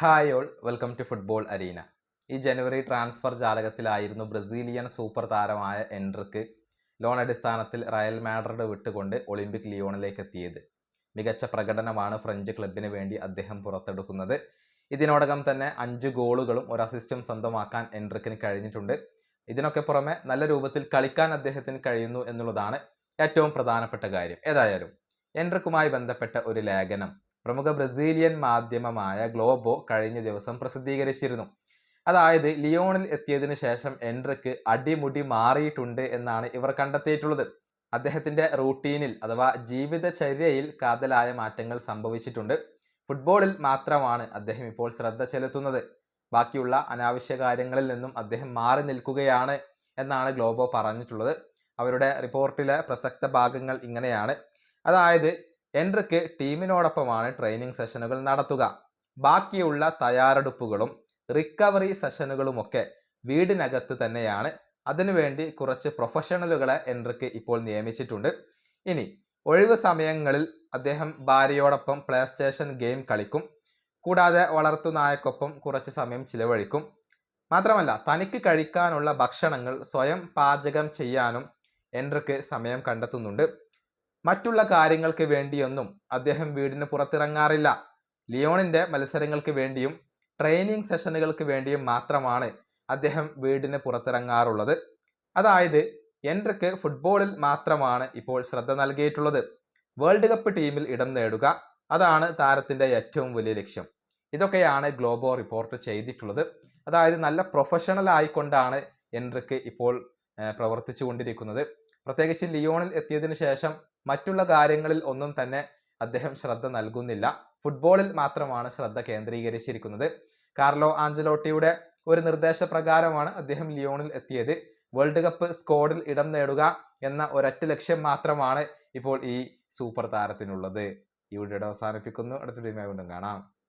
Hi all welcome to football arena ഈ ജനുവരി transfer ജാലകത്തിലായിരുന്നു ബ്രസീലിയൻ സൂപ്പർ താരമായ എൻട്രിക്ക് ലോൺ അടിസ്ഥാനത്തിൽ റയൽ മാഡ്രിഡ് വിട്ടുകൊണ്ട് ഒളിമ്പിക് ലിയോണിലേക്ക് എത്തിയത് മികച്ച പ്രകടനമാണ് ഫ്രഞ്ച് ക്ലബിന് വേണ്ടി അദ്ദേഹം പുറത്തെടുക്കുന്നത്. ഇതിനോടകം തന്നെ അഞ്ച് ഗോളുകളും ഒരു അസിസ്റ്റും സ്വന്തമാക്കാൻ എൻട്രിക്കിന് കഴിഞ്ഞിട്ടുണ്ട്. ഇതിനൊക്കെ പുറമെ നല്ല രൂപത്തിൽ കളിക്കാൻ അദ്ദേഹത്തിന് കഴിയുന്നു എന്നുള്ളതാണ് ഏറ്റവും പ്രധാനപ്പെട്ട കാര്യം. ഏതായാലും എൻട്രിക്കുമായി ബന്ധപ്പെട്ട ഒരു ലേഖനം പ്രമുഖ ബ്രസീലിയൻ മാധ്യമമായ ഗ്ലോബോ കഴിഞ്ഞ ദിവസം പ്രസിദ്ധീകരിച്ചിരുന്നു. അതായത് ലിയോണിൽ എത്തിയതിനു ശേഷം എൻട്രിക്ക് അടിമുടി മാറിയിട്ടുണ്ട് എന്നാണ് ഇവർ കണ്ടെത്തിയിട്ടുള്ളത്. അദ്ദേഹത്തിന്റെ റൂട്ടീനിൽ അഥവാ ജീവിതചര്യയിൽ കാതലായ മാറ്റങ്ങൾ സംഭവിച്ചിട്ടുണ്ട്. ഫുട്ബോളിൽ മാത്രമാണ് അദ്ദേഹം ഇപ്പോൾ ശ്രദ്ധ ചെലുത്തുന്നത്. ബാക്കിയുള്ള അനാവശ്യ കാര്യങ്ങളിൽ നിന്നും അദ്ദേഹം മാറി നിൽക്കുകയാണ് എന്നാണ് ഗ്ലോബോ പറഞ്ഞിട്ടുള്ളത്. അവരുടെ റിപ്പോർട്ടിലെ പ്രസക്ത ഭാഗങ്ങൾ ഇങ്ങനെയാണ്. അതായത് എൻട്രിക്ക് ടീമിനോടൊപ്പമാണ് ട്രെയിനിങ് സെഷനുകൾ നടത്തുക. ബാക്കിയുള്ള തയ്യാറെടുപ്പുകളും റിക്കവറി സെഷനുകളുമൊക്കെ വീടിനകത്ത് തന്നെയാണ്. അതിനുവേണ്ടി കുറച്ച് പ്രൊഫഷണലുകളെ എൻട്രിക്ക് ഇപ്പോൾ നിയമിച്ചിട്ടുണ്ട്. ഇനി ഒഴിവ് സമയങ്ങളിൽ അദ്ദേഹം ഭാര്യയോടൊപ്പം പ്ലേ സ്റ്റേഷൻ ഗെയിം കളിക്കും. കൂടാതെ വളർത്തുനായക്കൊപ്പം കുറച്ച് സമയം ചിലവഴിക്കും. മാത്രമല്ല തനിക്ക് കഴിക്കാനുള്ള ഭക്ഷണങ്ങൾ സ്വയം പാചകം ചെയ്യാനും എൻട്രിക്ക് സമയം കണ്ടെത്തുന്നുണ്ട്. മറ്റുള്ള കാര്യങ്ങൾക്ക് വേണ്ടിയൊന്നും അദ്ദേഹം വീടിന് പുറത്തിറങ്ങാറില്ല. ലിയോണിന്റെ മത്സരങ്ങൾക്ക് വേണ്ടിയും ട്രെയിനിങ് സെഷനുകൾക്ക് വേണ്ടിയും മാത്രമാണ് അദ്ദേഹം വീടിന് പുറത്തിറങ്ങാറുള്ളത്. അതായത് എൻട്രിക്ക് ഫുട്ബോളിൽ മാത്രമാണ് ഇപ്പോൾ ശ്രദ്ധ നൽകിയിട്ടുള്ളത്. വേൾഡ് കപ്പ് ടീമിൽ ഇടം നേടുക അതാണ് താരത്തിന്റെ ഏറ്റവും വലിയ ലക്ഷ്യം. ഇതൊക്കെയാണ് ഗ്ലോബോ റിപ്പോർട്ട് ചെയ്തിട്ടുള്ളത്. അതായത് നല്ല പ്രൊഫഷണൽ ആയിക്കൊണ്ടാണ് എൻട്രിക്ക് ഇപ്പോൾ പ്രവർത്തിച്ചു കൊണ്ടിരിക്കുന്നത് പ്രത്യേകിച്ച് ലിയോണിൽ എത്തിയതിനു ശേഷം മറ്റുള്ള കാര്യങ്ങളിൽ ഒന്നും തന്നെ അദ്ദേഹം ശ്രദ്ധ നൽകുന്നില്ല. ഫുട്ബോളിൽ മാത്രമാണ് ശ്രദ്ധ കേന്ദ്രീകരിച്ചിരിക്കുന്നത്. കാർലോ ആഞ്ചലോട്ടിയുടെ ഒരു നിർദ്ദേശപ്രകാരമാണ് അദ്ദേഹം ലിയോണിൽ എത്തിയത്. വേൾഡ് കപ്പ് സ്ക്വാഡിൽ ഇടം നേടുക എന്ന ഒരൊറ്റ ലക്ഷ്യം മാത്രമാണ് ഇപ്പോൾ ഈ സൂപ്പർ താരത്തിനുള്ളത്. ഈ വീഡിയോ അവസാനിപ്പിക്കുന്നു. അടുത്ത ടീമായി വീണ്ടും കാണാം.